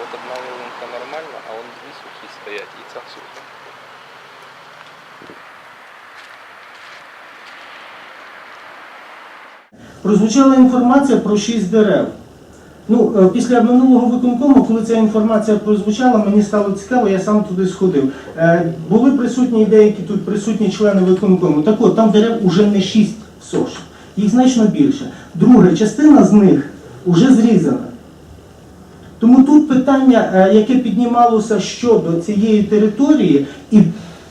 от одна ялинка нормальна, а он дві сухі стоять, і ця суха. Прозвучала інформація про 6 дерев. Ну, е, після минулого виконкому, коли ця інформація прозвучала, мені стало цікаво, я сам туди сходив. Е, Були присутні деякі тут присутні члени виконкому. Так от, там дерев уже не 6 сош, їх значно більше. Друга частина з них вже зрізана. Тому тут питання, е, яке піднімалося щодо цієї території і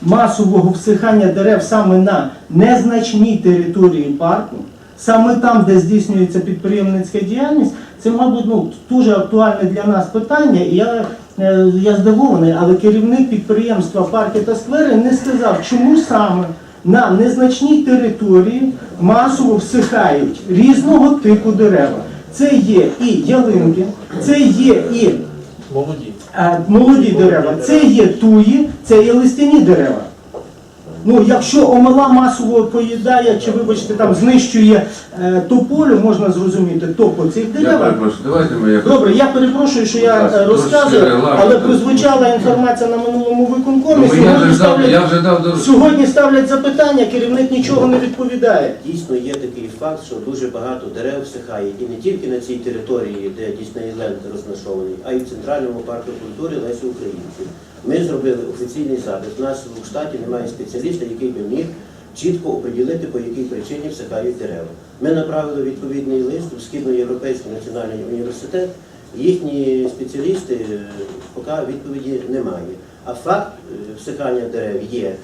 масового всихання дерев саме на незначній території парку, саме там, де здійснюється підприємницька діяльність, це, мабуть, ну, дуже актуальне для нас питання. І я, е, я здивований, але керівник підприємства парки та сквери не сказав, чому саме на незначній території масово всихають різного типу дерева. Це є і ялинки, це є і Молоді. е, молоді дерева, це є туї, це є листяні дерева. Ну, якщо омела масово поїдає, чи вибачте, там знищує е, тополю, можна зрозуміти, то по цих Я деревах. перепрошую, давайте ми якось. Добре, я перепрошую, що я е, розказую, але прозвучала інформація на минулому виконкомі. Ну, я Сьогодні вже дав, я ставлять, вже дав до сьогодні ставлять запитання, керівник нічого не відповідає. Дійсно є такий факт, що дуже багато дерев всихає і не тільки на цій території, де Діснейленд розташований, а й в центральному парку культури Лесі Українців. Ми зробили офіційний запит. У нас в штаті немає спеціаліста, який би міг чітко оприділити, по якій причині всихають дерева. Ми направили відповідний лист у Східноєвропейський національний університет. Їхні спеціалісти е, поки відповіді немає. А факт всикання всихання дерев є.